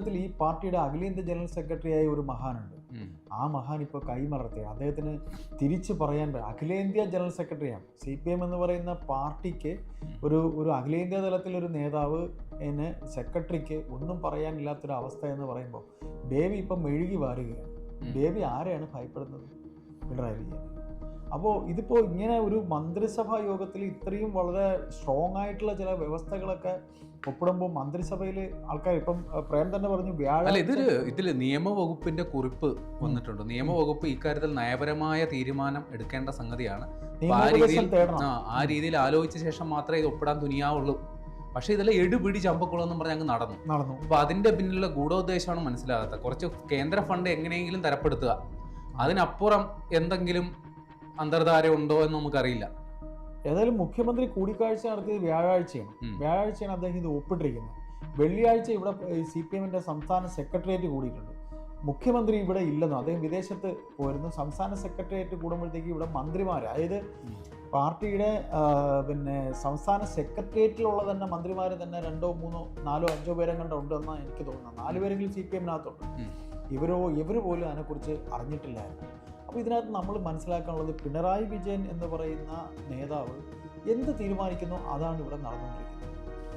തലത്തിൽ ഈ പാർട്ടിയുടെ അഖിലേന്ത്യാ ജനറൽ സെക്രട്ടറിയായ ഒരു മഹാനുണ്ട്. ആ മഹാൻ ഇപ്പോൾ കൈമലർത്തി അദ്ദേഹത്തിന് തിരിച്ചു പറയാൻ പറ്റും അഖിലേന്ത്യാ ജനറൽ സെക്രട്ടറിയാണ്. സി പി എം എന്ന് പറയുന്ന പാർട്ടിക്ക് ഒരു ഒരു അഖിലേന്ത്യാ തലത്തിലൊരു നേതാവ് എന്നെ സെക്രട്ടറിക്ക് ഒന്നും പറയാനില്ലാത്തൊരു അവസ്ഥ എന്ന് പറയുമ്പോൾ ബേബി ഇപ്പം മെഴുകി വാരുകയാണ്. ബേബി ആരെയാണ് ഭയപ്പെടുന്നത്? പിണറായി വിജയൻ അപ്പോൾ ഇതിപ്പോൾ ഇങ്ങനെ ഒരു മന്ത്രിസഭാ യോഗത്തിൽ ഇത്രയും വളരെ സ്ട്രോങ് ആയിട്ടുള്ള ചില വ്യവസ്ഥകളൊക്കെ ഒപ്പിടുമ്പോൾ മന്ത്രിസഭയിൽ ആൾക്കാർ ഇപ്പം പ്രേം തന്നെ പറഞ്ഞു അല്ല വ്യാഴാഴ്ച ഇതൊരു ഇതിൽ നിയമവകുപ്പിന്റെ കുറിപ്പ് വന്നിട്ടുണ്ട്. നിയമവകുപ്പ് ഇക്കാര്യത്തിൽ നയപരമായ തീരുമാനം എടുക്കേണ്ട സംഗതിയാണ്. ആ രീതിയിൽ ആ ആ രീതിയിൽ ആലോചിച്ച ശേഷം മാത്രമേ ഇത് ഒപ്പിടാൻ തുനിയാവുള്ളൂ. പക്ഷേ ഇതിലെ എടുപിടി ചമ്പക്കുളം എന്ന് പറഞ്ഞ് അങ്ങ് നടന്നു. നടന്നു. അപ്പൊ അതിന്റെ പിന്നിലുള്ള ഗൂഢോദ്ദേശമാണ് മനസ്സിലാകാത്ത കുറച്ച് കേന്ദ്ര ഫണ്ട് എങ്ങനെയെങ്കിലും തരപ്പെടുത്തുക. അതിനപ്പുറം എന്തെങ്കിലും അന്തർധാര ഉണ്ടോ എന്ന് നമുക്കറിയില്ല. ഏതായാലും മുഖ്യമന്ത്രി കൂടിക്കാഴ്ച നടത്തിയത് വ്യാഴാഴ്ചയാണ്. വ്യാഴാഴ്ചയാണ് അദ്ദേഹം ഇത് ഒപ്പിട്ടിരിക്കുന്നത്. വെള്ളിയാഴ്ച ഇവിടെ സി പി എമ്മിന്റെ സംസ്ഥാന സെക്രട്ടേറിയറ്റ് കൂടിയിട്ടുണ്ട്. മുഖ്യമന്ത്രി ഇവിടെ ഇല്ലെന്നും അദ്ദേഹം വിദേശത്ത് പോയിരുന്നു സംസ്ഥാന സെക്രട്ടേറിയറ്റ് കൂടുമ്പോഴത്തേക്ക് ഇവിടെ മന്ത്രിമാർ അതായത് പാർട്ടിയുടെ പിന്നെ സംസ്ഥാന സെക്രട്ടേറിയറ്റിലുള്ള തന്നെ മന്ത്രിമാർ തന്നെ രണ്ടോ മൂന്നോ നാലോ അഞ്ചോ പേരെ കണ്ട ഉണ്ടെന്നാണ് എനിക്ക് തോന്നുന്നത്. നാല് പേരെങ്കിലും സി പി എമ്മിനകത്തുണ്ട്. ഇവരോ ഇവർ പോലും അതിനെക്കുറിച്ച് അറിഞ്ഞിട്ടില്ലായിരുന്നു. അപ്പോൾ ഇതിനകത്ത് നമ്മൾ മനസ്സിലാക്കാനുള്ളത് പിണറായി വിജയൻ എന്ന് പറയുന്ന നേതാവ് എന്ത് തീരുമാനിക്കുന്നു? അതാണ് ഇവിടെ നടന്നുകൊണ്ടിരിക്കുന്നത്.